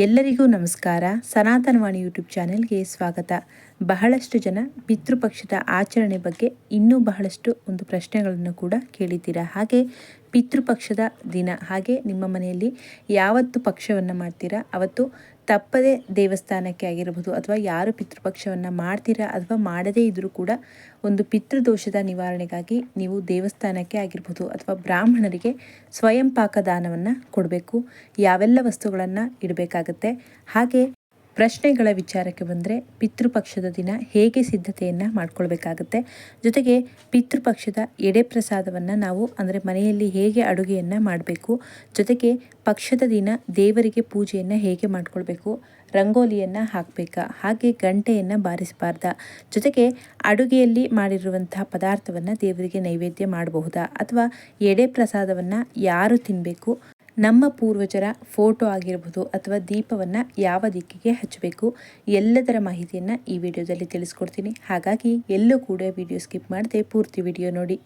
ಎಲ್ಲರಿಗೂ ನಮಸ್ಕಾರ. ಸನಾತನವಾಣಿ ಯೂಟ್ಯೂಬ್ ಚಾನೆಲ್ಗೆ ಸ್ವಾಗತ. ಬಹಳಷ್ಟು ಜನ ಪಿತೃಪಕ್ಷದ ಆಚರಣೆ ಬಗ್ಗೆ ಇನ್ನೂ ಬಹಳಷ್ಟು ಒಂದು ಪ್ರಶ್ನೆಗಳನ್ನು ಕೂಡ ಕೇಳಿದ್ದೀರಾ? ಹಾಗೆ ಪಿತೃಪಕ್ಷದ ದಿನ ಹಾಗೆ ನಿಮ್ಮ ಮನೆಯಲ್ಲಿ ಯಾವತ್ತು ಪಕ್ಷವನ್ನು ಮಾಡ್ತೀರಾ? ಅವತ್ತು ತಪ್ಪದೇ ದೇವಸ್ಥಾನಕ್ಕೆ ಆಗಿರಬಹುದು ಅಥವಾ ಯಾರು ಪಿತೃಪಕ್ಷವನ್ನು ಮಾಡ್ತೀರಾ ಅಥವಾ ಮಾಡದೇ ಇದ್ದರೂ ಕೂಡ ಒಂದು ಪಿತೃದೋಷದ ನಿವಾರಣೆಗಾಗಿ ನೀವು ದೇವಸ್ಥಾನಕ್ಕೆ ಆಗಿರಬಹುದು ಅಥವಾ ಬ್ರಾಹ್ಮಣರಿಗೆ ಸ್ವಯಂ ಪಾಕ ದಾನವನ್ನು ಕೊಡಬೇಕು. ಯಾವೆಲ್ಲ ವಸ್ತುಗಳನ್ನು ಇಡಬೇಕಾಗತ್ತೆ? ಹಾಗೆ ಪ್ರಶ್ನೆಗಳ ವಿಚಾರಕ್ಕೆ ಬಂದರೆ ಪಿತೃಪಕ್ಷದ ದಿನ ಹೇಗೆ ಸಿದ್ಧತೆಯನ್ನು ಮಾಡ್ಕೊಳ್ಬೇಕಾಗತ್ತೆ. ಜೊತೆಗೆ ಪಿತೃಪಕ್ಷದ ಎಡೆ ಪ್ರಸಾದವನ್ನು ನಾವು ಅಂದರೆ ಮನೆಯಲ್ಲಿ ಹೇಗೆ ಅಡುಗೆಯನ್ನು ಮಾಡಬೇಕು. ಜೊತೆಗೆ ಪಕ್ಷದ ದಿನ ದೇವರಿಗೆ ಪೂಜೆಯನ್ನು ಹೇಗೆ ಮಾಡಿಕೊಳ್ಬೇಕು. ರಂಗೋಲಿಯನ್ನು ಹಾಕಬೇಕಾ. ಹಾಗೆ ಗಂಟೆಯನ್ನು ಬಾರಿಸಬಾರ್ದ. ಜೊತೆಗೆ ಅಡುಗೆಯಲ್ಲಿ ಮಾಡಿರುವಂತಹ ಪದಾರ್ಥವನ್ನು ದೇವರಿಗೆ ನೈವೇದ್ಯ ಮಾಡಬಹುದಾ. ಅಥವಾ ಎಡೆ ಪ್ರಸಾದವನ್ನು ಯಾರು ತಿನ್ನಬೇಕು ನಮ್ಮ ಪೂರ್ವಜರ ಫೋಟೋ ಆಗಿರ್ಬೋದು ಅಥವಾ ದೀಪವನ್ನು ಯಾವ ದಿಕ್ಕಿಗೆ ಹಚ್ಚಬೇಕು, ಎಲ್ಲದರ ಮಾಹಿತಿಯನ್ನು ಈ ವಿಡಿಯೋದಲ್ಲಿ ತಿಳಿಸ್ಕೊಡ್ತೀನಿ. ಹಾಗಾಗಿ ಎಲ್ಲೂ ಕೂಡ ವಿಡಿಯೋ ಸ್ಕಿಪ್ ಮಾಡದೆ ಪೂರ್ತಿ ವಿಡಿಯೋ ನೋಡಿ.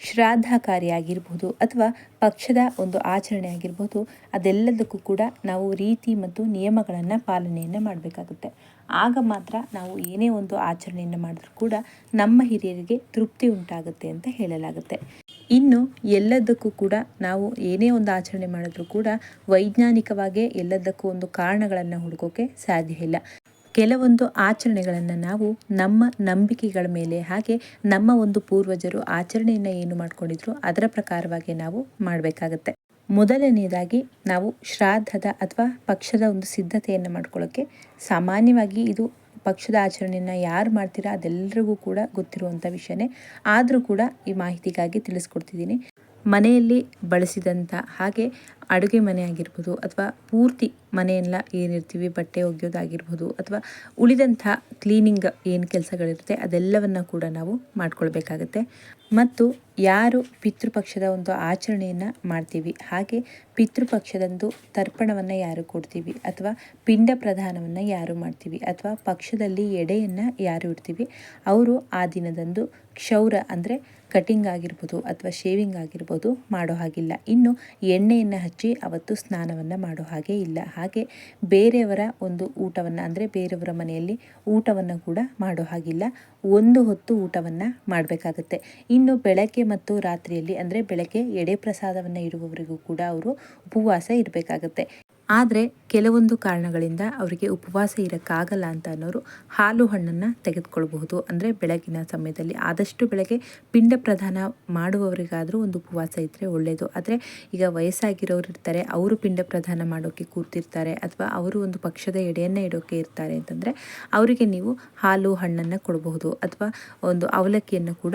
ಶ್ರಾದ್ದ ಕಾರ್ಯ ಆಗಿರ್ಬೋದು ಅಥವಾ ಪಕ್ಷದ ಒಂದು ಆಚರಣೆ ಆಗಿರ್ಬೋದು, ಅದೆಲ್ಲದಕ್ಕೂ ಕೂಡ ನಾವು ರೀತಿ ಮತ್ತು ನಿಯಮಗಳನ್ನು ಪಾಲನೆಯನ್ನು ಮಾಡಬೇಕಾಗುತ್ತೆ. ಆಗ ಮಾತ್ರ ನಾವು ಏನೇ ಒಂದು ಆಚರಣೆಯನ್ನು ಮಾಡಿದ್ರೂ ಕೂಡ ನಮ್ಮ ಹಿರಿಯರಿಗೆ ತೃಪ್ತಿ ಉಂಟಾಗುತ್ತೆ ಅಂತ ಹೇಳಲಾಗುತ್ತೆ. ಇನ್ನು ಎಲ್ಲದಕ್ಕೂ ಕೂಡ ನಾವು ಏನೇ ಒಂದು ಆಚರಣೆ ಮಾಡಿದ್ರೂ ಕೂಡ ವೈಜ್ಞಾನಿಕವಾಗಿ ಎಲ್ಲದಕ್ಕೂ ಒಂದು ಕಾರಣಗಳನ್ನು ಹುಡುಕೋಕೆ ಸಾಧ್ಯ ಇಲ್ಲ. ಕೆಲವೊಂದು ಆಚರಣೆಗಳನ್ನು ನಾವು ನಮ್ಮ ನಂಬಿಕೆಗಳ ಮೇಲೆ ಹಾಗೆ ನಮ್ಮ ಒಂದು ಪೂರ್ವಜರು ಆಚರಣೆಯನ್ನು ಏನು ಮಾಡ್ಕೊಂಡಿದ್ರು ಅದರ ಪ್ರಕಾರವಾಗಿ ನಾವು ಮಾಡಬೇಕಾಗತ್ತೆ. ಮೊದಲನೆಯದಾಗಿ ನಾವು ಶ್ರಾದ್ದದ ಅಥವಾ ಪಕ್ಷದ ಒಂದು ಸಿದ್ಧತೆಯನ್ನು ಮಾಡ್ಕೊಳ್ಳೋಕ್ಕೆ ಸಾಮಾನ್ಯವಾಗಿ ಇದು ಪಕ್ಷದ ಆಚರಣೆಯನ್ನು ಯಾರು ಮಾಡ್ತೀರಾ ಅದೆಲ್ಲರಿಗೂ ಕೂಡ ಗೊತ್ತಿರುವಂಥ ವಿಷಯನೇ. ಆದರೂ ಕೂಡ ಈ ಮಾಹಿತಿಗಾಗಿ ತಿಳಿಸ್ಕೊಡ್ತಿದ್ದೀನಿ. ಮನೆಯಲ್ಲಿ ಬಳಸಿದಂಥ ಹಾಗೆ ಅಡುಗೆ ಮನೆ ಆಗಿರ್ಬೋದು ಅಥವಾ ಪೂರ್ತಿ ಮನೆಯೆಲ್ಲ ಏನಿರ್ತೀವಿ, ಬಟ್ಟೆ ಒಗೆಯೋದಾಗಿರ್ಬೋದು ಅಥವಾ ಉಳಿದಂಥ ಕ್ಲೀನಿಂಗ್ ಏನು ಕೆಲಸಗಳಿರುತ್ತೆ ಅದೆಲ್ಲವನ್ನು ಕೂಡ ನಾವು ಮಾಡ್ಕೊಳ್ಬೇಕಾಗತ್ತೆ. ಮತ್ತು ಯಾರು ಪಿತೃಪಕ್ಷದ ಒಂದು ಆಚರಣೆಯನ್ನು ಮಾಡ್ತೀವಿ, ಹಾಗೆ ಪಿತೃಪಕ್ಷದಂದು ತರ್ಪಣವನ್ನು ಯಾರು ಕೊಡ್ತೀವಿ ಅಥವಾ ಪಿಂಡ ಪ್ರಧಾನವನ್ನು ಯಾರು ಮಾಡ್ತೀವಿ ಅಥವಾ ಪಕ್ಷದಲ್ಲಿ ಎಡೆಯನ್ನು ಯಾರು ಇಡ್ತೀವಿ, ಅವರು ಆ ದಿನದಂದು ಕ್ಷೌರ ಅಂದರೆ ಕಟಿಂಗ್ ಆಗಿರ್ಬೋದು ಅಥವಾ ಶೇವಿಂಗ್ ಆಗಿರ್ಬೋದು ಮಾಡೋ ಹಾಗಿಲ್ಲ. ಇನ್ನು ಎಣ್ಣೆಯನ್ನು ಹಚ್ಚಿ ಅವತ್ತು ಸ್ನಾನವನ್ನು ಮಾಡೋ ಹಾಗೆ ಇಲ್ಲ. ಹಾಗೆ ಬೇರೆಯವರ ಒಂದು ಊಟವನ್ನು, ಅಂದರೆ ಬೇರೆಯವರ ಮನೆಯಲ್ಲಿ ಊಟವನ್ನು ಕೂಡ ಮಾಡೋ ಹಾಗಿಲ್ಲ. ಒಂದು ಹೊತ್ತು ಊಟವನ್ನು ಮಾಡಬೇಕಾಗತ್ತೆ. ಇನ್ನು ಬೆಳಗ್ಗೆ ಮತ್ತು ರಾತ್ರಿಯಲ್ಲಿ, ಅಂದರೆ ಬೆಳಗ್ಗೆ ಎಡೆ ಪ್ರಸಾದವನ್ನು ಇಡುವವರಿಗೂ ಕೂಡ ಅವರು ಉಪವಾಸ ಇರಬೇಕಾಗತ್ತೆ ಆದರೆ ಕೆಲವೊಂದು ಕಾರಣಗಳಿಂದ ಅವರಿಗೆ ಉಪವಾಸ ಇರೋಕ್ಕಾಗಲ್ಲ ಅಂತ ಅನ್ನೋರು ಹಾಲು ಹಣ್ಣನ್ನು ತೆಗೆದುಕೊಳ್ಬಹುದು. ಅಂದರೆ ಬೆಳಗಿನ ಸಮಯದಲ್ಲಿ ಆದಷ್ಟು ಬೆಳಗ್ಗೆ ಪಿಂಡ ಪ್ರಧಾನ ಮಾಡುವವರಿಗಾದರೂ ಒಂದು ಉಪವಾಸ ಇದ್ದರೆ ಒಳ್ಳೆಯದು ಆದರೆ ಈಗ ವಯಸ್ಸಾಗಿರೋರು ಇರ್ತಾರೆ, ಅವರು ಪಿಂಡ ಪ್ರಧಾನ ಮಾಡೋಕ್ಕೆ ಕೂತಿರ್ತಾರೆ, ಅಥವಾ ಅವರು ಒಂದು ಪಕ್ಷದ ಎಡೆಯನ್ನು ಇಡೋಕ್ಕೆ ಇರ್ತಾರೆ ಅಂತಂದರೆ ಅವರಿಗೆ ನೀವು ಹಾಲು ಹಣ್ಣನ್ನು ಕೊಡಬಹುದು, ಅಥವಾ ಒಂದು ಅವಲಕ್ಕಿಯನ್ನು ಕೂಡ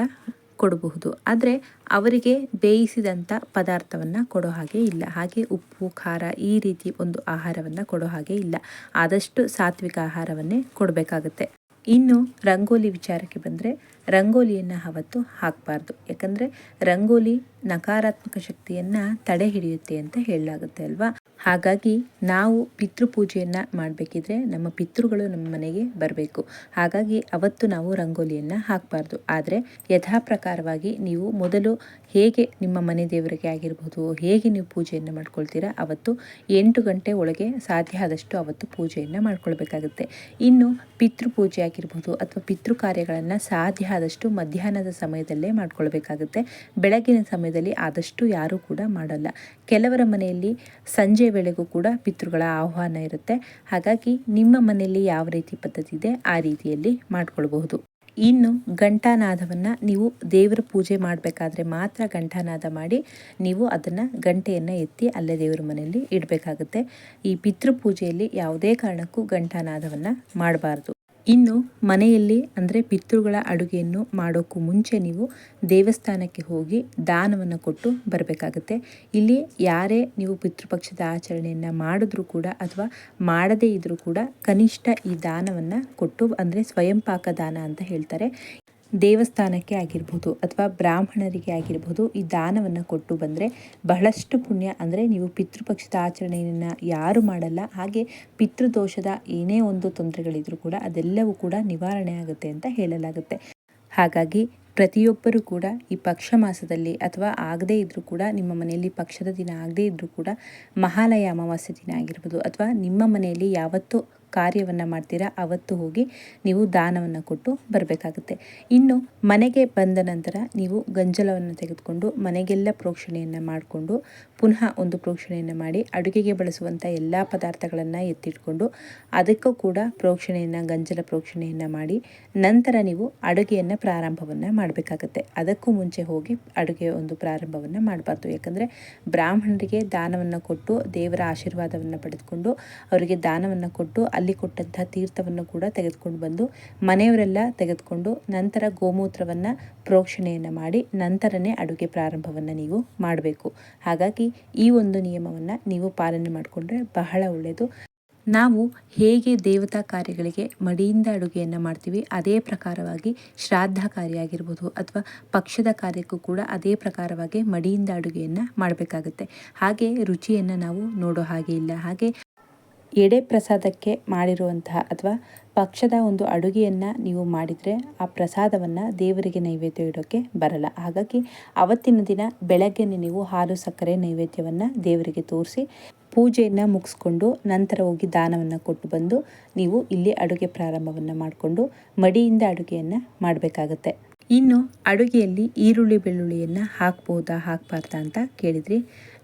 ಕೊಡಬಹುದು. ಆದರೆ ಅವರಿಗೆ ಬೇಯಿಸಿದಂಥ ಪದಾರ್ಥವನ್ನು ಕೊಡೋ ಹಾಗೆ ಇಲ್ಲ. ಹಾಗೆ ಉಪ್ಪು, ಖಾರ ಈ ರೀತಿ ಒಂದು ಆಹಾರವನ್ನು ಕೊಡೋ ಹಾಗೆ ಇಲ್ಲ. ಆದಷ್ಟು ಸಾತ್ವಿಕ ಆಹಾರವನ್ನೇ ಕೊಡಬೇಕಾಗತ್ತೆ. ಇನ್ನು ರಂಗೋಲಿ ವಿಚಾರಕ್ಕೆ ಬಂದರೆ ರಂಗೋಲಿಯನ್ನು ಅವತ್ತು ಹಾಕಬಾರ್ದು. ಯಾಕಂದರೆ ರಂಗೋಲಿ ನಕಾರಾತ್ಮಕ ಶಕ್ತಿಯನ್ನು ತಡೆ ಹಿಡಿಯುತ್ತೆ ಅಂತ ಹೇಳಲಾಗುತ್ತೆ ಅಲ್ವಾ? ಹಾಗಾಗಿ ನಾವು ಪಿತೃಪೂಜೆಯನ್ನು ಮಾಡಬೇಕಿದ್ರೆ ನಮ್ಮ ಪಿತೃಗಳು ನಮ್ಮ ಮನೆಗೆ ಬರಬೇಕು. ಹಾಗಾಗಿ ಅವತ್ತು ನಾವು ರಂಗೋಲಿಯನ್ನು ಹಾಕಬಾರ್ದು. ಆದರೆ ಯಥಾಪ್ರಕಾರವಾಗಿ ನೀವು ಮೊದಲು ಹೇಗೆ ನಿಮ್ಮ ಮನೆ ದೇವರಿಗೆ ಆಗಿರ್ಬೋದು, ಹೇಗೆ ನೀವು ಪೂಜೆಯನ್ನು ಮಾಡ್ಕೊಳ್ತೀರಾ, ಅವತ್ತು ಎಂಟು ಗಂಟೆ ಒಳಗೆ ಸಾಧ್ಯ ಆದಷ್ಟು ಅವತ್ತು ಪೂಜೆಯನ್ನು ಮಾಡ್ಕೊಳ್ಬೇಕಾಗುತ್ತೆ. ಇನ್ನು ಪಿತೃಪೂಜೆ ಆಗಿರ್ಬೋದು ಅಥವಾ ಪಿತೃ ಕಾರ್ಯಗಳನ್ನು ಸಾಧ್ಯ ಆದಷ್ಟು ಮಧ್ಯಾಹ್ನದ ಸಮಯದಲ್ಲೇ ಮಾಡ್ಕೊಳ್ಬೇಕಾಗುತ್ತೆ. ಬೆಳಗಿನ ಸಮಯದಲ್ಲಿ ಆದಷ್ಟು ಯಾರೂ ಕೂಡ ಮಾಡಲ್ಲ. ಕೆಲವರ ಮನೆಯಲ್ಲಿ ಸಂಜೆ ವೇಳೆಗೂ ಕೂಡ ಪಿತೃಗಳ ಆಹ್ವಾನ ಇರುತ್ತೆ. ಹಾಗಾಗಿ ನಿಮ್ಮ ಮನೆಯಲ್ಲಿ ಯಾವ ರೀತಿ ಪದ್ಧತಿ ಇದೆ ಆ ರೀತಿಯಲ್ಲಿ ಮಾಡ್ಕೊಳ್ಬಹುದು. ಇನ್ನು ಘಂಟಾನಾದವನ್ನು ನೀವು ದೇವರ ಪೂಜೆ ಮಾಡಬೇಕಾದ್ರೆ ಮಾತ್ರ ಘಂಟಾನಾದ ಮಾಡಿ ನೀವು ಅದನ್ನು ಗಂಟೆಯನ್ನು ಎತ್ತಿ ಅಲ್ಲೇ ದೇವರ ಮನೆಯಲ್ಲಿ ಇಡಬೇಕಾಗುತ್ತೆ. ಈ ಪಿತೃಪೂಜೆಯಲ್ಲಿ ಯಾವುದೇ ಕಾರಣಕ್ಕೂ ಘಂಟಾನಾದವನ್ನು ಮಾಡಬಾರ್ದು. ಇನ್ನು ಮನೆಯಲ್ಲಿ, ಅಂದರೆ ಪಿತೃಗಳ ಅಡುಗೆಯನ್ನು ಮಾಡೋಕ್ಕೂ ಮುಂಚೆ ನೀವು ದೇವಸ್ಥಾನಕ್ಕೆ ಹೋಗಿ ದಾನವನ್ನು ಕೊಟ್ಟು ಬರಬೇಕಾಗತ್ತೆ. ಇಲ್ಲಿ ಯಾರೇ ನೀವು ಪಿತೃಪಕ್ಷದ ಆಚರಣೆಯನ್ನು ಮಾಡಿದ್ರೂ ಕೂಡ ಅಥವಾ ಮಾಡದೇ ಇದ್ದರೂ ಕೂಡ ಕನಿಷ್ಠ ಈ ದಾನವನ್ನು ಕೊಟ್ಟು, ಅಂದರೆ ಸ್ವಯಂಪಾಕ ದಾನ ಅಂತ ಹೇಳ್ತಾರೆ. ದೇವಸ್ಥಾನಕ್ಕೆ ಆಗಿರ್ಬೋದು ಅಥವಾ ಬ್ರಾಹ್ಮಣರಿಗೆ ಆಗಿರ್ಬೋದು ಈ ದಾನವನ್ನು ಕೊಟ್ಟು ಬಂದರೆ ಬಹಳಷ್ಟು ಪುಣ್ಯ. ಅಂದರೆ ನೀವು ಪಿತೃಪಕ್ಷದ ಆಚರಣೆಯನ್ನು ಯಾರು ಮಾಡಲ್ಲ, ಹಾಗೆ ಪಿತೃದೋಷದ ಏನೇ ಒಂದು ತೊಂದರೆಗಳಿದ್ರೂ ಕೂಡ ಅದೆಲ್ಲವೂ ಕೂಡ ನಿವಾರಣೆ ಆಗುತ್ತೆ ಅಂತ ಹೇಳಲಾಗುತ್ತೆ. ಹಾಗಾಗಿ ಪ್ರತಿಯೊಬ್ಬರೂ ಕೂಡ ಈ ಪಕ್ಷ ಮಾಸದಲ್ಲಿ ಅಥವಾ ಆಗದೇ ಇದ್ದರೂ ಕೂಡ, ನಿಮ್ಮ ಮನೆಯಲ್ಲಿ ಪಕ್ಷದ ದಿನ ಆಗದೇ ಇದ್ದರೂ ಕೂಡ ಮಹಾಲಯ ಅಮಾವಾಸ್ಯೆ ದಿನ ಆಗಿರ್ಬೋದು ಅಥವಾ ನಿಮ್ಮ ಮನೆಯಲ್ಲಿ ಯಾವತ್ತು ಕಾರ್ಯವನ್ನು ಮಾಡ್ತೀರಾ, ಅವತ್ತು ಹೋಗಿ ನೀವು ದಾನವನ್ನು ಕೊಟ್ಟು ಬರಬೇಕಾಗುತ್ತೆ. ಇನ್ನು ಮನೆಗೆ ಬಂದ ನಂತರ ನೀವು ಗಂಜಲವನ್ನು ತೆಗೆದುಕೊಂಡು ಮನೆಗೆಲ್ಲ ಪ್ರೋಕ್ಷಣೆಯನ್ನು ಮಾಡಿಕೊಂಡು ಪುನಃ ಒಂದು ಪ್ರೋಕ್ಷಣೆಯನ್ನು ಮಾಡಿ ಅಡುಗೆಗೆ ಬಳಸುವಂಥ ಎಲ್ಲ ಪದಾರ್ಥಗಳನ್ನು ಎತ್ತಿಟ್ಕೊಂಡು ಅದಕ್ಕೂ ಕೂಡ ಪ್ರೋಕ್ಷಣೆಯನ್ನು, ಗಂಜಲ ಪ್ರೋಕ್ಷಣೆಯನ್ನು ಮಾಡಿ ನಂತರ ನೀವು ಅಡುಗೆಯನ್ನು ಪ್ರಾರಂಭವನ್ನು ಮಾಡಬೇಕಾಗತ್ತೆ. ಅದಕ್ಕೂ ಮುಂಚೆ ಹೋಗಿ ಅಡುಗೆ ಒಂದು ಪ್ರಾರಂಭವನ್ನು ಮಾಡಬಾರ್ದು. ಯಾಕಂದರೆ ಬ್ರಾಹ್ಮಣರಿಗೆ ದಾನವನ್ನು ಕೊಟ್ಟು ದೇವರ ಆಶೀರ್ವಾದವನ್ನು ಪಡೆದುಕೊಂಡು ಅವರಿಗೆ ದಾನವನ್ನು ಕೊಟ್ಟು ಅಲ್ಲಿ ಕೊಟ್ಟಂತಹ ತೀರ್ಥವನ್ನು ಕೂಡ ತೆಗೆದುಕೊಂಡು ಬಂದು ಮನೆಯವರೆಲ್ಲ ತೆಗೆದುಕೊಂಡು ನಂತರ ಗೋಮೂತ್ರವನ್ನು ಪ್ರೋಕ್ಷಣೆಯನ್ನು ಮಾಡಿ ನಂತರನೇ ಅಡುಗೆ ಪ್ರಾರಂಭವನ್ನು ನೀವು ಮಾಡಬೇಕು. ಹಾಗಾಗಿ ಈ ಒಂದು ನಿಯಮವನ್ನು ನೀವು ಪಾಲನೆ ಮಾಡಿಕೊಂಡ್ರೆ ಬಹಳ ಒಳ್ಳೆಯದು ನಾವು ಹೇಗೆ ದೇವತಾ ಕಾರ್ಯಗಳಿಗೆ ಮಡಿಯಿಂದ ಅಡುಗೆಯನ್ನು ಮಾಡ್ತೀವಿ ಅದೇ ಪ್ರಕಾರವಾಗಿ ಶ್ರಾದ್ದ ಕಾರ್ಯ ಆಗಿರ್ಬೋದು ಅಥವಾ ಪಕ್ಷದ ಕಾರ್ಯಕ್ಕೂ ಕೂಡ ಅದೇ ಪ್ರಕಾರವಾಗಿ ಮಡಿಯಿಂದ ಅಡುಗೆಯನ್ನು ಮಾಡಬೇಕಾಗುತ್ತೆ. ಹಾಗೆ ರುಚಿಯನ್ನು ನಾವು ನೋಡೋ ಹಾಗೆ ಇಲ್ಲ. ಹಾಗೆ ಎಡೆ ಪ್ರಸಾದಕ್ಕೆ ಮಾಡಿರುವಂತಹ ಅಥವಾ ಪಕ್ಷದ ಒಂದು ಅಡುಗೆಯನ್ನು ನೀವು ಮಾಡಿದರೆ ಆ ಪ್ರಸಾದವನ್ನು ದೇವರಿಗೆ ನೈವೇದ್ಯ ಇಡೋಕ್ಕೆ ಬರಲ್ಲ. ಹಾಗಾಗಿ ಅವತ್ತಿನ ದಿನ ಬೆಳಗ್ಗೆನೆ ನೀವು ಹಾಲು, ಸಕ್ಕರೆ, ನೈವೇದ್ಯವನ್ನು ದೇವರಿಗೆ ತೋರಿಸಿ ಪೂಜೆಯನ್ನು ಮುಗಿಸ್ಕೊಂಡು ನಂತರ ಹೋಗಿ ದಾನವನ್ನು ಕೊಟ್ಟು ಬಂದು ನೀವು ಇಲ್ಲಿ ಅಡುಗೆ ಪ್ರಾರಂಭವನ್ನು ಮಾಡಿಕೊಂಡು ಮಡಿಯಿಂದ ಅಡುಗೆಯನ್ನು ಮಾಡಬೇಕಾಗತ್ತೆ. ಇನ್ನು ಅಡುಗೆಯಲ್ಲಿ ಈರುಳ್ಳಿ, ಬೆಳ್ಳುಳ್ಳಿಯನ್ನು ಹಾಕ್ಬೋದಾ, ಹಾಕ್ಬಾರ್ದಾ ಅಂತ ಕೇಳಿದ್ರಿ.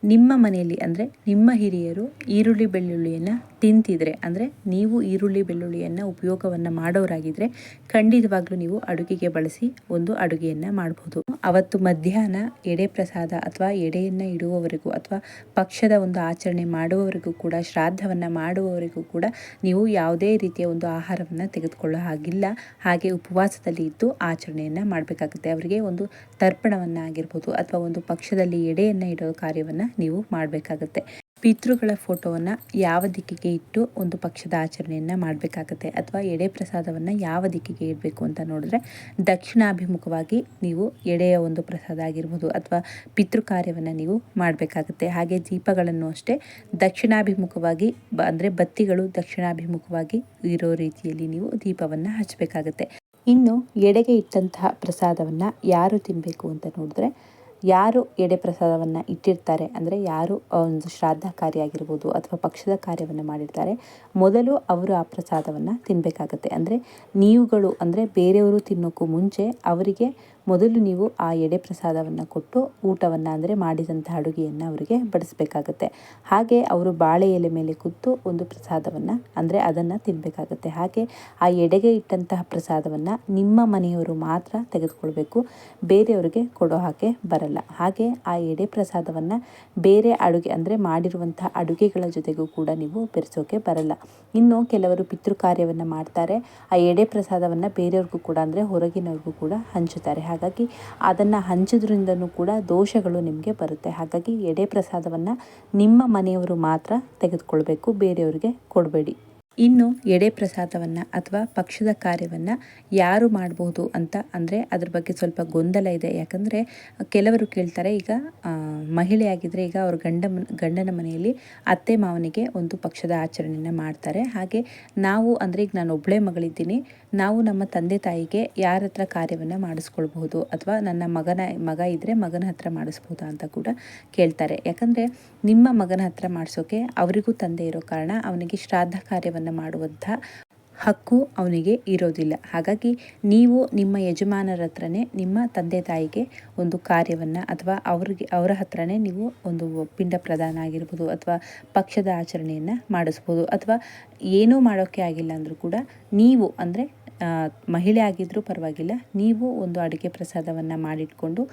ನಿಮ್ಮ ಮನೆಯಲ್ಲಿ ಅಂದರೆ ನಿಮ್ಮ ಹಿರಿಯರು ಈರುಳ್ಳಿ, ಬೆಳ್ಳುಳ್ಳಿಯನ್ನು ತಿಂತಿದ್ರೆ, ಅಂದರೆ ನೀವು ಈರುಳ್ಳಿ, ಬೆಳ್ಳುಳ್ಳಿಯನ್ನು ಉಪಯೋಗವನ್ನು ಮಾಡೋರಾಗಿದ್ದರೆ ಖಂಡಿತವಾಗ್ಲೂ ನೀವು ಅಡುಗೆಗೆ ಬಳಸಿ ಒಂದು ಅಡುಗೆಯನ್ನು ಮಾಡ್ಬೋದು. ಅವತ್ತು ಮಧ್ಯಾಹ್ನ ಎಡೆ ಪ್ರಸಾದ ಅಥವಾ ಎಡೆಯನ್ನು ಇಡುವವರೆಗೂ ಅಥವಾ ಪಕ್ಷದ ಒಂದು ಆಚರಣೆ ಮಾಡುವವರೆಗೂ ಕೂಡ, ಶ್ರಾದ್ದವನ್ನು ಮಾಡುವವರೆಗೂ ಕೂಡ ನೀವು ಯಾವುದೇ ರೀತಿಯ ಒಂದು ಆಹಾರವನ್ನು ತೆಗೆದುಕೊಳ್ಳೋ ಹಾಗಿಲ್ಲ. ಹಾಗೆ ಉಪವಾಸದಲ್ಲಿ ಇದ್ದು ಆಚರಣೆಯನ್ನು ಮಾಡಬೇಕಾಗುತ್ತೆ. ಅವರಿಗೆ ಒಂದು ತರ್ಪಣವನ್ನು ಆಗಿರ್ಬೋದು ಅಥವಾ ಒಂದು ಪಕ್ಷದಲ್ಲಿ ಎಡೆಯನ್ನು ಇಡೋ ಕಾರ್ಯವನ್ನು ನೀವು ಮಾಡಬೇಕಾಗತ್ತೆ. ಪಿತೃಗಳ ಫೋಟೋವನ್ನು ಯಾವ ದಿಕ್ಕಿಗೆ ಇಟ್ಟು ಒಂದು ಪಕ್ಷದ ಆಚರಣೆಯನ್ನು ಮಾಡಬೇಕಾಗತ್ತೆ ಅಥವಾ ಎಡೆ ಪ್ರಸಾದವನ್ನು ಯಾವ ದಿಕ್ಕಿಗೆ ಇಡಬೇಕು ಅಂತ ನೋಡಿದ್ರೆ ದಕ್ಷಿಣಾಭಿಮುಖವಾಗಿ ನೀವು ಎಡೆಯ ಒಂದು ಪ್ರಸಾದ ಆಗಿರ್ಬೋದು ಅಥವಾ ಪಿತೃ ಕಾರ್ಯವನ್ನು ನೀವು ಮಾಡಬೇಕಾಗುತ್ತೆ. ಹಾಗೆ ದೀಪಗಳನ್ನು ಅಷ್ಟೇ ದಕ್ಷಿಣಾಭಿಮುಖವಾಗಿ ಅಂದರೆ ಬತ್ತಿಗಳು ದಕ್ಷಿಣಾಭಿಮುಖವಾಗಿ ಇರೋ ರೀತಿಯಲ್ಲಿ ನೀವು ದೀಪವನ್ನು ಹಚ್ಚಬೇಕಾಗತ್ತೆ ಇನ್ನು ಎಡೆಗೆ ಇಟ್ಟಂತಹ ಪ್ರಸಾದವನ್ನು ಯಾರು ತಿನ್ನಬೇಕು ಅಂತ ನೋಡಿದ್ರೆ ಯಾರು ಎಡೆ ಪ್ರಸಾದವನ್ನು ಇಟ್ಟಿರ್ತಾರೆ ಅಂದರೆ ಯಾರು ಒಂದು ಶ್ರಾದ್ದ ಕಾರ್ಯ ಆಗಿರ್ಬೋದು ಅಥವಾ ಪಕ್ಷದ ಕಾರ್ಯವನ್ನು ಮಾಡಿರ್ತಾರೆ, ಮೊದಲು ಅವರು ಆ ಪ್ರಸಾದವನ್ನು ತಿನ್ನಬೇಕಾಗತ್ತೆ ಅಂದರೆ ನೀವುಗಳು ಅಂದರೆ ಬೇರೆಯವರು ತಿನ್ನೋಕ್ಕೂ ಮುಂಚೆ ಅವರಿಗೆ ಮೊದಲು ನೀವು ಆ ಎಡೆ ಪ್ರಸಾದವನ್ನು ಕೊಟ್ಟು ಊಟವನ್ನು ಅಂದರೆ ಮಾಡಿದಂಥ ಅಡುಗೆಯನ್ನು ಅವರಿಗೆ ಬಡಿಸಬೇಕಾಗತ್ತೆ. ಹಾಗೆ ಅವರು ಬಾಳೆ ಎಲೆ ಮೇಲೆ ಕೂತು ಒಂದು ಪ್ರಸಾದವನ್ನು ಅಂದರೆ ಅದನ್ನು ತಿನ್ನಬೇಕಾಗತ್ತೆ ಹಾಗೆ ಆ ಎಡೆಗೆ ಇಟ್ಟಂತಹ ಪ್ರಸಾದವನ್ನು ನಿಮ್ಮ ಮನೆಯವರು ಮಾತ್ರ ತೆಗೆದುಕೊಳ್ಬೇಕು. ಬೇರೆಯವರಿಗೆ ಕೊಡೋ ಹಾಗೆ ಬರಲ್ಲ. ಹಾಗೆ ಆ ಎಡೆ ಪ್ರಸಾದವನ್ನು ಬೇರೆ ಅಡುಗೆ ಅಂದರೆ ಮಾಡಿರುವಂಥ ಅಡುಗೆಗಳ ಜೊತೆಗೂ ಕೂಡ ನೀವು ಬೆರೆಸೋಕೆ ಬರಲ್ಲ. ಇನ್ನು ಕೆಲವರು ಪಿತೃ ಕಾರ್ಯವನ್ನು ಮಾಡ್ತಾರೆ. ಆ ಎಡೆ ಪ್ರಸಾದವನ್ನು ಬೇರೆಯವ್ರಿಗೂ ಕೂಡ ಅಂದರೆ ಹೊರಗಿನವ್ರಿಗೂ ಕೂಡ ಹಂಚುತ್ತಾರೆ. ಹಾಗಾಗಿ ಅದನ್ನು ಹಂಚೋದ್ರಿಂದನೂ ಕೂಡ ದೋಷಗಳು ನಿಮಗೆ ಬರುತ್ತೆ. ಹಾಗಾಗಿ ಎಡೆ ಪ್ರಸಾದವನ್ನು ನಿಮ್ಮ ಮನೆಯವರು ಮಾತ್ರ ತೆಗೆದುಕೊಳ್ಬೇಕು, ಬೇರೆಯವರಿಗೆ ಕೊಡಬೇಡಿ. ಇನ್ನು ಎಡೆ ಪ್ರಸಾದವನ್ನು ಅಥವಾ ಪಕ್ಷದ ಕಾರ್ಯವನ್ನು ಯಾರು ಮಾಡಬಹುದು ಅಂತ ಅಂದರೆ ಅದ್ರ ಬಗ್ಗೆ ಸ್ವಲ್ಪ ಗೊಂದಲ ಇದೆ. ಯಾಕಂದರೆ ಕೆಲವರು ಕೇಳ್ತಾರೆ, ಈಗ ಮಹಿಳೆಯಾಗಿದ್ದರೆ ಈಗ ಅವ್ರ ಗಂಡ ಗಂಡನ ಮನೆಯಲ್ಲಿ ಅತ್ತೆ ಮಾವನಿಗೆ ಒಂದು ಪಕ್ಷದ ಆಚರಣೆಯನ್ನು ಮಾಡ್ತಾರೆ. ಹಾಗೆ ನಾವು ಅಂದರೆ ಈಗ ನಾನು ಒಬ್ಬಳೇ ಮಗಳಿದ್ದೀನಿ, ನಾವು ನಮ್ಮ ತಂದೆ ತಾಯಿಗೆ ಯಾರ ಹತ್ರ ಕಾರ್ಯವನ್ನು ಮಾಡಿಸ್ಕೊಳ್ಬಹುದು ಅಥವಾ ನನ್ನ ಮಗನ, ಮಗ ಇದ್ದರೆ ಮಗನ ಹತ್ರ ಮಾಡಿಸ್ಬೋದಾ ಅಂತ ಕೂಡ ಕೇಳ್ತಾರೆ. ಯಾಕಂದರೆ ನಿಮ್ಮ ಮಗನ ಹತ್ರ ಮಾಡಿಸೋಕೆ ಅವರಿಗೂ ತಂದೆ ಇರೋ ಕಾರಣ ಅವನಿಗೆ ಶ್ರಾದ್ದ ಕಾರ್ಯವನ್ನು ಮಾಡುವಂಥ ಹಕ್ಕು ಅವನಿಗೆ ಇರೋದಿಲ್ಲ. ಹಾಗಾಗಿ ನೀವು ನಿಮ್ಮ ಯಜಮಾನರ ಹತ್ರನೇ, ನಿಮ್ಮ ತಂದೆ ತಾಯಿಗೆ ಒಂದು ಕಾರ್ಯವನ್ನು ಅಥವಾ ಅವ್ರಿಗೆ, ಅವರ ಹತ್ರನೇ ನೀವು ಒಂದು ಪಿಂಡ ಪ್ರದಾನ ಆಗಿರ್ಬೋದು ಅಥವಾ ಪಕ್ಷದ ಆಚರಣೆಯನ್ನು ಮಾಡಿಸ್ಬೋದು. ಅಥವಾ ಏನೂ ಮಾಡೋಕ್ಕೆ ಆಗಿಲ್ಲ ಅಂದರೂ ಕೂಡ ನೀವು ಅಂದರೆ ಮಹಿಳೆ ಆಗಿದ್ದರೂ ಪರವಾಗಿಲ್ಲ, ನೀವು ಒಂದು ಅಡುಗೆ ಪ್ರಸಾದವನ್ನು ಮಾಡಿಟ್ಕೊಂಡು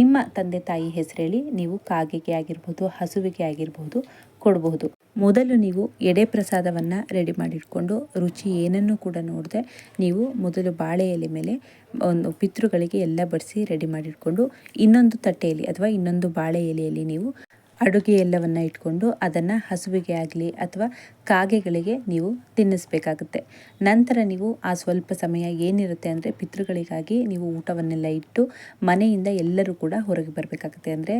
ನಿಮ್ಮ ತಂದೆ ತಾಯಿ ಹೆಸರೇಳಿ ನೀವು ಕಾಗೆಗೆ ಆಗಿರ್ಬೋದು, ಹಸುವಿಗೆ ಆಗಿರ್ಬೋದು ಕೊಡಬಹುದು ಮೊದಲು ನೀವು ಎಡೆ ಪ್ರಸಾದವನ್ನು ರೆಡಿ ಮಾಡಿಟ್ಕೊಂಡು ರುಚಿ ಏನನ್ನು ಕೂಡ ನೋಡದೆ ನೀವು ಮೊದಲು ಬಾಳೆ ಎಲೆ ಮೇಲೆ ಒಂದು ಪಿತೃಗಳಿಗೆ ಎಲ್ಲ ಬಡಿಸಿ ರೆಡಿ ಮಾಡಿಟ್ಕೊಂಡು ಇನ್ನೊಂದು ತಟ್ಟೆಯಲ್ಲಿ ಅಥವಾ ಇನ್ನೊಂದು ಬಾಳೆ ಎಲೆಯಲ್ಲಿ ನೀವು ಅಡುಗೆ ಎಲ್ಲವನ್ನು ಇಟ್ಕೊಂಡು ಅದನ್ನು ಹಸುವಿಗೆ ಆಗಲಿ ಅಥವಾ ಕಾಗೆಗಳಿಗೆ ನೀವು ತಿನ್ನಿಸ್ಬೇಕಾಗುತ್ತೆ. ನಂತರ ನೀವು ಆ ಸ್ವಲ್ಪ ಸಮಯ ಏನಿರುತ್ತೆ ಅಂದರೆ ಪಿತೃಗಳಿಗಾಗಿ ನೀವು ಊಟವನ್ನೆಲ್ಲ ಇಟ್ಟು ಮನೆಯಿಂದ ಎಲ್ಲರೂ ಕೂಡ ಹೊರಗೆ ಬರಬೇಕಾಗುತ್ತೆ. ಅಂದರೆ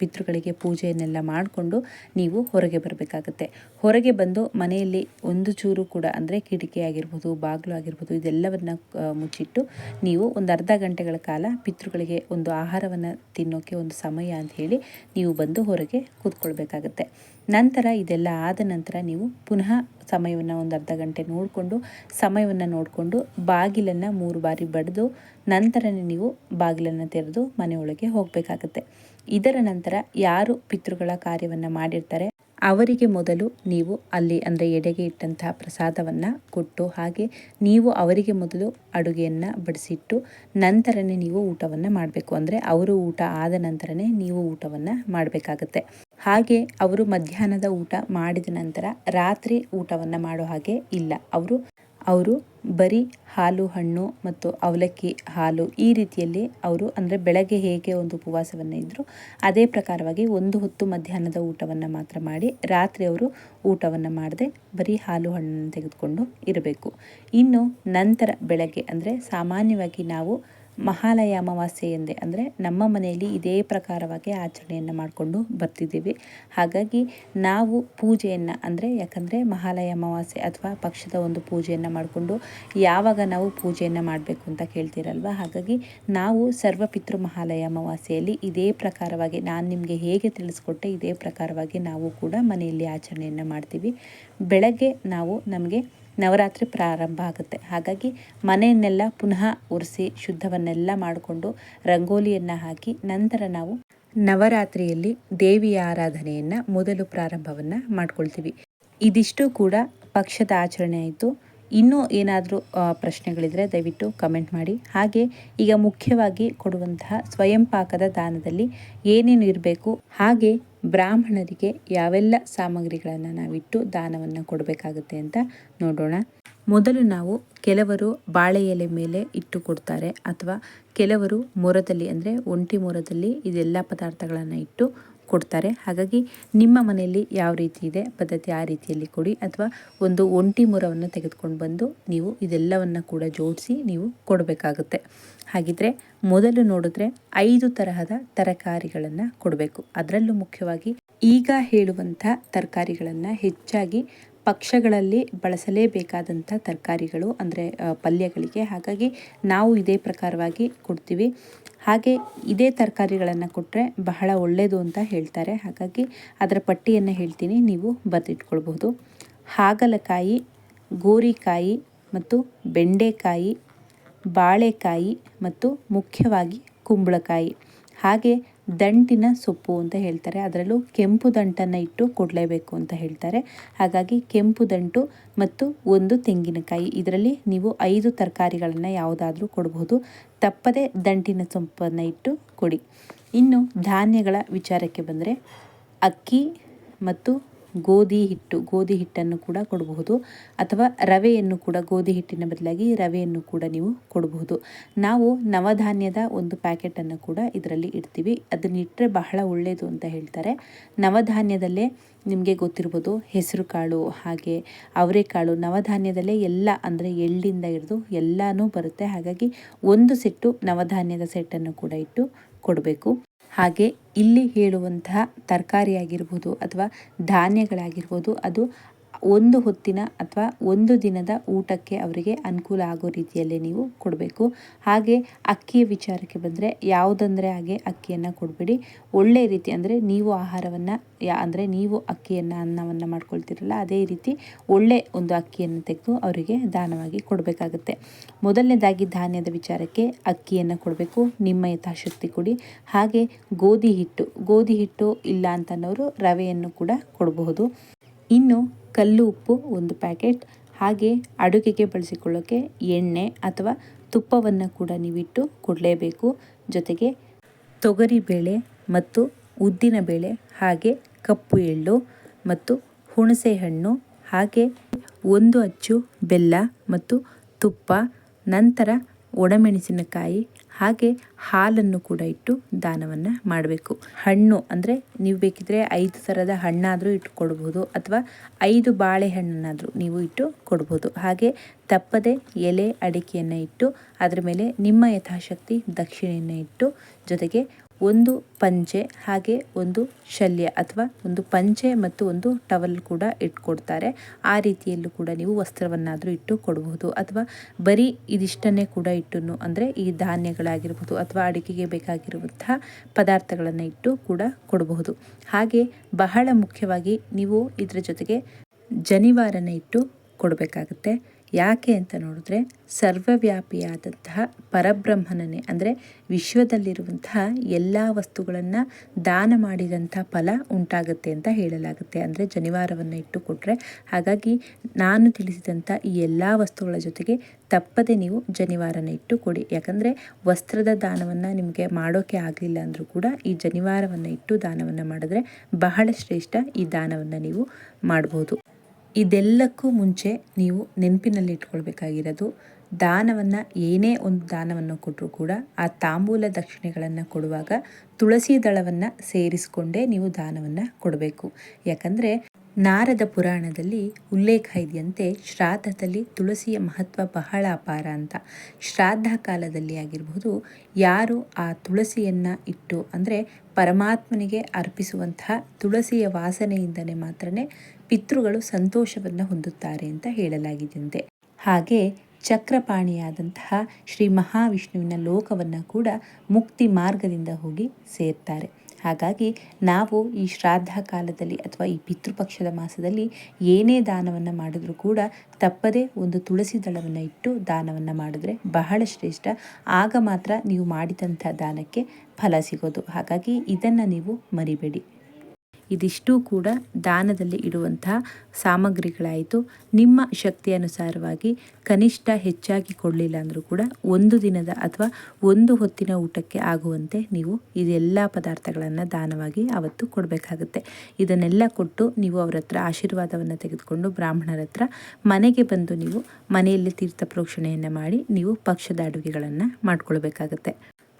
ಪಿತೃಗಳಿಗೆ ಪೂಜೆಯನ್ನೆಲ್ಲ ಮಾಡಿಕೊಂಡು ನೀವು ಹೊರಗೆ ಬರಬೇಕಾಗುತ್ತೆ. ಹೊರಗೆ ಬಂದು ಮನೆಯಲ್ಲಿ ಒಂದು ಚೂರು ಕೂಡ ಅಂದರೆ ಕಿಟಕಿ ಆಗಿರ್ಬೋದು, ಬಾಗಿಲು ಆಗಿರ್ಬೋದು, ಇದೆಲ್ಲವನ್ನು ಮುಚ್ಚಿಟ್ಟು ನೀವು ಒಂದು ಅರ್ಧ ಗಂಟೆಗಳ ಕಾಲ ಪಿತೃಗಳಿಗೆ ಒಂದು ಆಹಾರವನ್ನು ತಿನ್ನೋಕ್ಕೆ ಒಂದು ಸಮಯ ಅಂತ ಹೇಳಿ ನೀವು ಬಂದು ಹೊರಗೆ ಕೂತ್ಕೊಳ್ಬೇಕಾಗತ್ತೆ. ನಂತರ ಇದೆಲ್ಲ ಆದ ನಂತರ ನೀವು ಪುನಃ ಸಮಯವನ್ನು ಒಂದು ಅರ್ಧ ಗಂಟೆ ನೋಡಿಕೊಂಡು, ಸಮಯವನ್ನು ನೋಡಿಕೊಂಡು ಬಾಗಿಲನ್ನು ಮೂರು ಬಾರಿ ಬಡಿದು, ನಂತರನೇ ನೀವು ಬಾಗಿಲನ್ನು ತೆರೆದು ಮನೆಯೊಳಗೆ ಹೋಗಬೇಕಾಗತ್ತೆ. ಇದರ ನಂತರ ಯಾರು ಪಿತೃಗಳ ಕಾರ್ಯವನ್ನು ಮಾಡಿರ್ತಾರೆ, ಅವರಿಗೆ ಮೊದಲು ನೀವು ಅಲ್ಲಿ ಅಂದರೆ ಎಡೆಗೆ ಇಟ್ಟಂತಹ ಪ್ರಸಾದವನ್ನು ಕೊಟ್ಟು ಹಾಗೆ ನೀವು ಅವರಿಗೆ ಮೊದಲು ಅಡುಗೆಯನ್ನು ಬಡಿಸಿಟ್ಟು, ನಂತರನೇ ನೀವು ಊಟವನ್ನು ಮಾಡಬೇಕು. ಅಂದರೆ ಅವರು ಊಟ ಆದ ನಂತರನೇ ನೀವು ಊಟವನ್ನು ಮಾಡಬೇಕಾಗತ್ತೆ. ಹಾಗೆ ಅವರು ಮಧ್ಯಾಹ್ನದ ಊಟ ಮಾಡಿದ ನಂತರ ರಾತ್ರಿ ಊಟವನ್ನು ಮಾಡೋ ಹಾಗೆ ಇಲ್ಲ. ಅವರು ಅವರು ಬರೀ ಹಾಲು, ಹಣ್ಣು ಮತ್ತು ಅವಲಕ್ಕಿ, ಹಾಲು ಈ ರೀತಿಯಲ್ಲಿ ಅವರು ಅಂದರೆ ಬೆಳಗ್ಗೆ ಹೇಗೆ ಒಂದು ಉಪವಾಸವನ್ನು ಇದ್ದರು ಅದೇ ಪ್ರಕಾರವಾಗಿ ಒಂದು ಹೊತ್ತು ಮಧ್ಯಾಹ್ನದ ಊಟವನ್ನು ಮಾತ್ರ ಮಾಡಿ ರಾತ್ರಿ ಅವರು ಊಟವನ್ನು ಮಾಡದೆ ಬರೀ ಹಾಲು, ಹಣ್ಣನ್ನು ತೆಗೆದುಕೊಂಡು ಇರಬೇಕು. ಇನ್ನು ನಂತರ ಬೆಳಗ್ಗೆ ಅಂದರೆ ಸಾಮಾನ್ಯವಾಗಿ ನಾವು ಮಹಾಲಯ ಅಮಾವಾಸ್ಯೆ ಎಂದೇ ಅಂದರೆ ನಮ್ಮ ಮನೆಯಲ್ಲಿ ಇದೇ ಪ್ರಕಾರವಾಗಿ ಆಚರಣೆಯನ್ನು ಮಾಡಿಕೊಂಡು ಬರ್ತಿದ್ದೀವಿ. ಹಾಗಾಗಿ ನಾವು ಪೂಜೆಯನ್ನು ಅಂದರೆ ಯಾಕಂದರೆ ಮಹಾಲಯ ಅಮಾವಾಸ್ಯೆ ಅಥವಾ ಪಕ್ಷದ ಒಂದು ಪೂಜೆಯನ್ನು ಮಾಡಿಕೊಂಡು ಯಾವಾಗ ನಾವು ಪೂಜೆಯನ್ನು ಮಾಡಬೇಕು ಅಂತ ಕೇಳ್ತೀರಲ್ವ? ಹಾಗಾಗಿ ನಾವು ಸರ್ವಪಿತೃ ಮಹಾಲಯ ಅಮಾವಾಸ್ಯೆಯಲ್ಲಿ ಇದೇ ಪ್ರಕಾರವಾಗಿ ನಾನು ನಿಮಗೆ ಹೇಗೆ ತಿಳಿಸ್ಕೊಟ್ಟೆ ಇದೇ ಪ್ರಕಾರವಾಗಿ ನಾವು ಕೂಡ ಮನೆಯಲ್ಲಿ ಆಚರಣೆಯನ್ನು ಮಾಡ್ತೀವಿ. ಬೆಳಗ್ಗೆ ನಾವು ನಮಗೆ ನವರಾತ್ರಿ ಪ್ರಾರಂಭ ಆಗುತ್ತೆ. ಹಾಗಾಗಿ ಮನೆಯನ್ನೆಲ್ಲ ಪುನಃ ಉರಿಸಿ ಶುದ್ಧವನ್ನೆಲ್ಲ ಮಾಡಿಕೊಂಡು ರಂಗೋಲಿಯನ್ನು ಹಾಕಿ ನಂತರ ನಾವು ನವರಾತ್ರಿಯಲ್ಲಿ ದೇವಿಯ ಆರಾಧನೆಯನ್ನು ಮೊದಲು ಪ್ರಾರಂಭವನ್ನು ಮಾಡ್ಕೊಳ್ತೀವಿ. ಇದಿಷ್ಟು ಕೂಡ ಪಕ್ಷದ ಆಚರಣೆ ಆಯಿತು. ಇನ್ನೂ ಏನಾದರೂ ಪ್ರಶ್ನೆಗಳಿದ್ರೆ ದಯವಿಟ್ಟು ಕಮೆಂಟ್ ಮಾಡಿ. ಹಾಗೆ ಈಗ ಮುಖ್ಯವಾಗಿ ಕೊಡುವಂತಹ ಸ್ವಯಂ ಪಾಕದ ದಾನದಲ್ಲಿ ಏನೇನು ಇರಬೇಕು, ಹಾಗೆ ಬ್ರಾಹ್ಮಣರಿಗೆ ಯಾವೆಲ್ಲ ಸಾಮಗ್ರಿಗಳನ್ನು ನಾವಿಟ್ಟು ದಾನವನ್ನು ಕೊಡಬೇಕಾಗುತ್ತೆ ಅಂತ ನೋಡೋಣ. ಮೊದಲು ನಾವು ಕೆಲವರು ಬಾಳೆ ಎಲೆ ಮೇಲೆ ಇಟ್ಟು ಕೊಡ್ತಾರೆ ಅಥವಾ ಕೆಲವರು ಮೊರದಲ್ಲಿ, ಅಂದರೆ ಒಂಟಿ ಮೊರದಲ್ಲಿ ಇದೆಲ್ಲ ಪದಾರ್ಥಗಳನ್ನು ಇಟ್ಟು ಕೊಡ್ತಾರೆ. ಹಾಗಾಗಿ ನಿಮ್ಮ ಮನೆಯಲ್ಲಿ ಯಾವ ರೀತಿ ಇದೆ, ಪದ್ಧತಿ ಆ ರೀತಿಯಲ್ಲಿ ಕೊಡಿ ಅಥವಾ ಒಂದು ಒಂಟಿ ಮೊರವನ್ನು ತೆಗೆದುಕೊಂಡು ಬಂದು ನೀವು ಇದೆಲ್ಲವನ್ನು ಕೂಡ ಜೋಡಿಸಿ ನೀವು ಕೊಡಬೇಕಾಗುತ್ತೆ. ಹಾಗಿದ್ರೆ ಮೊದಲು ನೋಡಿದ್ರೆ ಐದು ತರಹದ ತರಕಾರಿಗಳನ್ನು ಕೊಡಬೇಕು. ಅದರಲ್ಲೂ ಮುಖ್ಯವಾಗಿ ಈಗ ಹೇಳುವಂಥ ತರಕಾರಿಗಳನ್ನು ಹೆಚ್ಚಾಗಿ ಪಕ್ಷಗಳಲ್ಲಿ ಬಳಸಲೇಬೇಕಾದಂಥ ತರಕಾರಿಗಳು ಅಂದರೆ ಪಲ್ಯಗಳಿಗೆ. ಹಾಗಾಗಿ ನಾವು ಇದೇ ಪ್ರಕಾರವಾಗಿ ಕೊಡ್ತೀವಿ. ಹಾಗೆ ಇದೇ ತರಕಾರಿಗಳನ್ನು ಕೊಟ್ಟರೆ ಬಹಳ ಒಳ್ಳೆಯದು ಅಂತ ಹೇಳ್ತಾರೆ. ಹಾಗಾಗಿ ಅದರ ಪಟ್ಟಿಯನ್ನು ಹೇಳ್ತೀನಿ, ನೀವು ಬರೆದಿಟ್ಕೊಳ್ಬಹುದು. ಹಾಗಲಕಾಯಿ, ಗೋರಿಕಾಯಿ ಮತ್ತು ಬೆಂಡೆಕಾಯಿ, ಬಾಳೆಕಾಯಿ ಮತ್ತು ಮುಖ್ಯವಾಗಿ ಕುಂಬಳಕಾಯಿ. ಹಾಗೆ ದಂಟಿನ ಸೊಪ್ಪು ಅಂತ ಹೇಳ್ತಾರೆ. ಅದರಲ್ಲೂ ಕೆಂಪು ದಂಟನ್ನು ಇಟ್ಟು ಕೊಡಲೇಬೇಕು ಅಂತ ಹೇಳ್ತಾರೆ. ಹಾಗಾಗಿ ಕೆಂಪು ದಂಟು ಮತ್ತು ಒಂದು ತೆಂಗಿನಕಾಯಿ. ಇದರಲ್ಲಿ ನೀವು ಐದು ತರಕಾರಿಗಳನ್ನು ಯಾವುದಾದ್ರೂ ಕೊಡಬಹುದು ತಪ್ಪದೆ ದಂಟಿನ ಸೊಪ್ಪನ್ನು ಇಟ್ಟು ಕೊಡಿ. ಇನ್ನು ಧಾನ್ಯಗಳ ವಿಚಾರಕ್ಕೆ ಬಂದರೆ ಅಕ್ಕಿ ಮತ್ತು ಗೋಧಿ ಹಿಟ್ಟು, ಗೋಧಿ ಹಿಟ್ಟನ್ನು ಕೂಡ ಕೊಡಬಹುದು. ಅಥವಾ ರವೆಯನ್ನು ಕೂಡ, ಗೋಧಿ ಹಿಟ್ಟಿನ ಬದಲಾಗಿ ರವೆಯನ್ನು ಕೂಡ ನೀವು ಕೊಡಬಹುದು. ನಾವು ನವಧಾನ್ಯದ ಒಂದು ಪ್ಯಾಕೆಟನ್ನು ಕೂಡ ಇದರಲ್ಲಿ ಇಡ್ತೀವಿ. ಅದನ್ನಿಟ್ಟರೆ ಬಹಳ ಒಳ್ಳೆಯದು ಅಂತ ಹೇಳ್ತಾರೆ. ನವಧಾನ್ಯದಲ್ಲೇ ನಿಮಗೆ ಗೊತ್ತಿರ್ಬೋದು ಹೆಸರುಕಾಳು ಹಾಗೆ ಅವರೆಕಾಳು ನವಧಾನ್ಯದಲ್ಲೇ ಎಲ್ಲ, ಅಂದರೆ ಎಳ್ಳಿಂದ ಹಿಡಿದು ಎಲ್ಲನೂ ಬರುತ್ತೆ. ಹಾಗಾಗಿ ಒಂದು ಸೆಟ್ಟು ನವಧಾನ್ಯದ ಸೆಟ್ಟನ್ನು ಕೂಡ ಇಟ್ಟು ಕೊಡಬೇಕು. ಹಾಗೆ ಇಲ್ಲಿ ಹೇಳುವಂತಹ ತರಕಾರಿ ಆಗಿರ್ಬೋದು ಅಥವಾ ಧಾನ್ಯಗಳಾಗಿರ್ಬೋದು ಅದು ಒಂದು ಹೊತ್ತಿನ ಅಥವಾ ಒಂದು ದಿನದ ಊಟಕ್ಕೆ ಅವರಿಗೆ ಅನುಕೂಲ ಆಗೋ ರೀತಿಯಲ್ಲೇ ನೀವು ಕೊಡಬೇಕು. ಹಾಗೆ ಅಕ್ಕಿಯ ವಿಚಾರಕ್ಕೆ ಬಂದರೆ ಯಾವುದಂದರೆ ಹಾಗೆ ಅಕ್ಕಿಯನ್ನು ಕೊಡಬೇಡಿ. ಒಳ್ಳೆಯ ರೀತಿ ಅಂದರೆ ನೀವು ಆಹಾರವನ್ನು ಯಾ ಅಂದರೆ ನೀವು ಅಕ್ಕಿಯನ್ನು ಅನ್ನವನ್ನು ಮಾಡ್ಕೊಳ್ತಿರಲ್ಲ, ಅದೇ ರೀತಿ ಒಳ್ಳೆ ಒಂದು ಅಕ್ಕಿಯನ್ನು ತೆಗೆದು ಅವರಿಗೆ ದಾನವಾಗಿ ಕೊಡಬೇಕಾಗುತ್ತೆ. ಮೊದಲನೇದಾಗಿ ಧಾನ್ಯದ ವಿಚಾರಕ್ಕೆ ಅಕ್ಕಿಯನ್ನು ಕೊಡಬೇಕು. ನಿಮ್ಮ ಯಥಾಶಕ್ತಿ ಕೊಡಿ. ಹಾಗೆ ಗೋಧಿ ಹಿಟ್ಟು ಗೋಧಿ ಹಿಟ್ಟು ಇಲ್ಲ ಅಂತನೋರು ರವೆಯನ್ನು ಕೂಡ ಕೊಡಬಹುದು. ಇನ್ನು ಕಲ್ಲು, ಉಪ್ಪು ಒಂದು ಪ್ಯಾಕೆಟ್. ಹಾಗೆ ಅಡುಗೆಗೆ ಬಳಸಿಕೊಳ್ಳೋಕ್ಕೆ ಎಣ್ಣೆ ಅಥವಾ ತುಪ್ಪವನ್ನು ಕೂಡ ನೀವಿಟ್ಟು ಕೊಡಲೇಬೇಕು. ಜೊತೆಗೆ ತೊಗರಿಬೇಳೆ ಮತ್ತು ಉದ್ದಿನ ಬೇಳೆ, ಹಾಗೆ ಕಪ್ಪು ಎಳ್ಳು ಮತ್ತು ಹುಣಸೆ ಹಣ್ಣು, ಹಾಗೆ ಒಂದು ಅಚ್ಚು ಬೆಲ್ಲ ಮತ್ತು ತುಪ್ಪ, ನಂತರ ಒಣಮೆಣಸಿನಕಾಯಿ ಹಾಗೆ ಹಾಲನ್ನು ಕೂಡ ಇಟ್ಟು ದಾನವನ್ನು ಮಾಡಬೇಕು. ಹಣ್ಣು ಅಂದರೆ ನೀವು ಬೇಕಿದ್ರೆ ಐದು ಥರದ ಹಣ್ಣಾದರೂ ಇಟ್ಟು ಕೊಡ್ಬೋದು ಅಥವಾ ಐದು ಬಾಳೆಹಣ್ಣನ್ನಾದರೂ ನೀವು ಇಟ್ಟು ಕೊಡ್ಬೋದು. ಹಾಗೆ ತಪ್ಪದೆ ಎಲೆ ಅಡಿಕೆಯನ್ನು ಇಟ್ಟು, ಅದರ ಮೇಲೆ ನಿಮ್ಮ ಯಥಾಶಕ್ತಿ ದಕ್ಷಿಣೆಯನ್ನು ಇಟ್ಟು, ಜೊತೆಗೆ ಒಂದು ಪಂಚೆ, ಹಾಗೆ ಒಂದು ಶಲ್ಯ ಅಥವಾ ಒಂದು ಪಂಚೆ ಮತ್ತು ಒಂದು ಟವಲ್ ಕೂಡ ಇಟ್ಕೊಡ್ತಾರೆ. ಆ ರೀತಿಯಲ್ಲೂ ಕೂಡ ನೀವು ವಸ್ತ್ರವನ್ನಾದರೂ ಇಟ್ಟು ಕೊಡಬಹುದು ಅಥವಾ ಬರೀ ಇದಿಷ್ಟನ್ನೇ ಕೂಡ ಇಟ್ಟು ಅಂದರೆ ಈ ಧಾನ್ಯಗಳಾಗಿರ್ಬೋದು ಅಥವಾ ಅಡಿಕೆಗೆ ಬೇಕಾಗಿರುವಂತಹ ಪದಾರ್ಥಗಳನ್ನು ಇಟ್ಟು ಕೂಡ ಕೊಡಬಹುದು ಹಾಗೆ ಬಹಳ ಮುಖ್ಯವಾಗಿ ನೀವು ಇದರ ಜೊತೆಗೆ ಜನಿವಾರನ ಇಟ್ಟು ಕೊಡಬೇಕಾಗುತ್ತೆ. ಯಾಕೆ ಅಂತ ನೋಡಿದ್ರೆ ಸರ್ವವ್ಯಾಪಿಯಾದಂತಹ ಪರಬ್ರಹ್ಮನನೇ ಅಂದರೆ ವಿಶ್ವದಲ್ಲಿರುವಂತಹ ಎಲ್ಲ ವಸ್ತುಗಳನ್ನು ದಾನ ಮಾಡಿದಂಥ ಫಲ ಉಂಟಾಗುತ್ತೆ ಅಂತ ಹೇಳಲಾಗುತ್ತೆ. ಅಂದರೆ ಜನಿವಾರವನ್ನು ಇಟ್ಟು ಕೊಟ್ಟರೆ ಹಾಗಾಗಿ ನಾನು ತಿಳಿಸಿದಂಥ ಈ ಎಲ್ಲ ವಸ್ತುಗಳ ಜೊತೆಗೆ ತಪ್ಪದೆ ನೀವು ಜನಿವಾರನ ಇಟ್ಟು ಕೊಡಿ ಯಾಕಂದರೆ ವಸ್ತ್ರದ ದಾನವನ್ನು ನಿಮಗೆ ಮಾಡೋಕ್ಕೆ ಆಗಲಿಲ್ಲ ಅಂದರೂ ಕೂಡ ಈ ಜನಿವಾರವನ್ನು ಇಟ್ಟು ದಾನವನ್ನು ಮಾಡಿದ್ರೆ ಬಹಳ ಶ್ರೇಷ್ಠ ಈ ದಾನವನ್ನು ನೀವು ಮಾಡ್ಬೋದು. ಇದೆಲ್ಲಕ್ಕೂ ಮುಂಚೆ ನೀವು ನೆನಪಿನಲ್ಲಿ ಇಟ್ಕೊಳ್ಬೇಕಾಗಿರೋದು ದಾನವನ್ನು ಏನೇ ಒಂದು ದಾನವನ್ನು ಕೊಟ್ಟರೂ ಕೂಡ ಆ ತಾಂಬೂಲ ದಕ್ಷಿಣೆಗಳನ್ನು ಕೊಡುವಾಗ ತುಳಸಿ ದಳವನ್ನು ಸೇರಿಸಿಕೊಂಡೇ ನೀವು ದಾನವನ್ನು ಕೊಡಬೇಕು. ಯಾಕಂದರೆ ನಾರದ ಪುರಾಣದಲ್ಲಿ ಉಲ್ಲೇಖ ಇದೆಯಂತೆ, ಶ್ರಾದ್ದದಲ್ಲಿ ತುಳಸಿಯ ಮಹತ್ವ ಬಹಳ ಅಪಾರ ಅಂತ. ಶ್ರಾದ್ದ ಕಾಲದಲ್ಲಿ ಆಗಿರಬಹುದು ಯಾರು ಆ ತುಳಸಿಯನ್ನು ಇಟ್ಟು ಅಂದರೆ ಪರಮಾತ್ಮನಿಗೆ ಅರ್ಪಿಸುವಂತಹ ತುಳಸಿಯ ವಾಸನೆಯಿಂದನೇ ಮಾತ್ರ ಪಿತೃಗಳು ಸಂತೋಷವನ್ನು ಹೊಂದುತ್ತಾರೆ ಅಂತ ಹೇಳಲಾಗಿದೆಯಂತೆ. ಹಾಗೆ ಚಕ್ರಪಾಣಿಯಾದಂತಹ ಶ್ರೀ ಮಹಾವಿಷ್ಣುವಿನ ಲೋಕವನ್ನು ಕೂಡ ಮುಕ್ತಿ ಮಾರ್ಗದಿಂದ ಹೋಗಿ ಸೇರ್ತಾರೆ. ಹಾಗಾಗಿ ನಾವು ಈ ಶ್ರಾದ್ದ ಕಾಲದಲ್ಲಿ ಅಥವಾ ಈ ಪಿತೃಪಕ್ಷದ ಮಾಸದಲ್ಲಿ ಏನೇ ದಾನವನ್ನು ಮಾಡಿದ್ರೂ ಕೂಡ ತಪ್ಪದೇ ಒಂದು ತುಳಸಿ ದಳವನ್ನು ಇಟ್ಟು ದಾನವನ್ನು ಮಾಡಿದ್ರೆ ಬಹಳ ಶ್ರೇಷ್ಠ. ಆಗ ಮಾತ್ರ ನೀವು ಮಾಡಿದಂಥ ದಾನಕ್ಕೆ ಫಲ ಸಿಗೋದು. ಹಾಗಾಗಿ ಇದನ್ನು ನೀವು ಮರಿಬೇಡಿ. ಇದಿಷ್ಟೂ ಕೂಡ ದಾನದಲ್ಲಿ ಇಡುವಂತಹ ಸಾಮಗ್ರಿಗಳಾಯಿತು. ನಿಮ್ಮ ಶಕ್ತಿ ಅನುಸಾರವಾಗಿ ಕನಿಷ್ಠ ಹೆಚ್ಚಾಗಿ ಕೊಡಲಿಲ್ಲ ಅಂದರೂ ಕೂಡ ಒಂದು ದಿನದ ಅಥವಾ ಒಂದು ಹೊತ್ತಿನ ಊಟಕ್ಕೆ ಆಗುವಂತೆ ನೀವು ಇದೆಲ್ಲ ಪದಾರ್ಥಗಳನ್ನು ದಾನವಾಗಿ ಅವತ್ತು ಕೊಡಬೇಕಾಗುತ್ತೆ. ಇದನ್ನೆಲ್ಲ ಕೊಟ್ಟು ನೀವು ಅವರ ಹತ್ರ ಆಶೀರ್ವಾದವನ್ನು ತೆಗೆದುಕೊಂಡು ಬ್ರಾಹ್ಮಣರ ಹತ್ರ ಮನೆಗೆ ಬಂದು ನೀವು ಮನೆಯಲ್ಲಿ ತೀರ್ಥ ಪ್ರೋಕ್ಷಣೆಯನ್ನು ಮಾಡಿ ನೀವು ಪಕ್ಷದ ಅಡುಗೆಗಳನ್ನು ಮಾಡ್ಕೊಳ್ಬೇಕಾಗತ್ತೆ.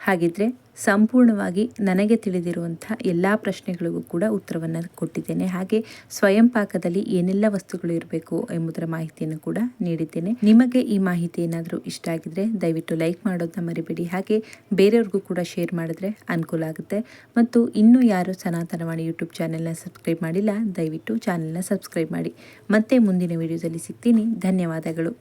ಹಾಗಿದ್ರೆ ಸಂಪೂರ್ಣವಾಗಿ ನನಗೆ ತಿಳಿದಿರುವಂಥ ಎಲ್ಲ ಪ್ರಶ್ನೆಗಳಿಗೂ ಕೂಡ ಉತ್ತರವನ್ನು ಕೊಟ್ಟಿದ್ದೇನೆ. ಹಾಗೆ ಸ್ವಯಂ ಪಾಕದಲ್ಲಿ ಏನೆಲ್ಲ ವಸ್ತುಗಳು ಇರಬೇಕು ಎಂಬುದರ ಮಾಹಿತಿಯನ್ನು ಕೂಡ ನೀಡಿದ್ದೇನೆ. ನಿಮಗೆ ಈ ಮಾಹಿತಿ ಏನಾದರೂ ಇಷ್ಟ ಆಗಿದ್ರೆ ದಯವಿಟ್ಟು ಲೈಕ್ ಮಾಡೋದನ್ನ ಮರಿಬೇಡಿ. ಹಾಗೆ ಬೇರೆಯವ್ರಿಗೂ ಕೂಡ ಶೇರ್ ಮಾಡಿದ್ರೆ ಅನುಕೂಲ ಆಗುತ್ತೆ. ಮತ್ತು ಇನ್ನೂ ಯಾರು ಸನಾತನವಾಣಿ ಯೂಟ್ಯೂಬ್ ಚಾನೆಲ್ನ ಸಬ್ಸ್ಕ್ರೈಬ್ ಮಾಡಿಲ್ಲ, ದಯವಿಟ್ಟು ಚಾನೆಲ್ನ ಸಬ್ಸ್ಕ್ರೈಬ್ ಮಾಡಿ. ಮತ್ತೆ ಮುಂದಿನ ವಿಡಿಯೋದಲ್ಲಿ ಸಿಗ್ತೀನಿ. ಧನ್ಯವಾದಗಳು.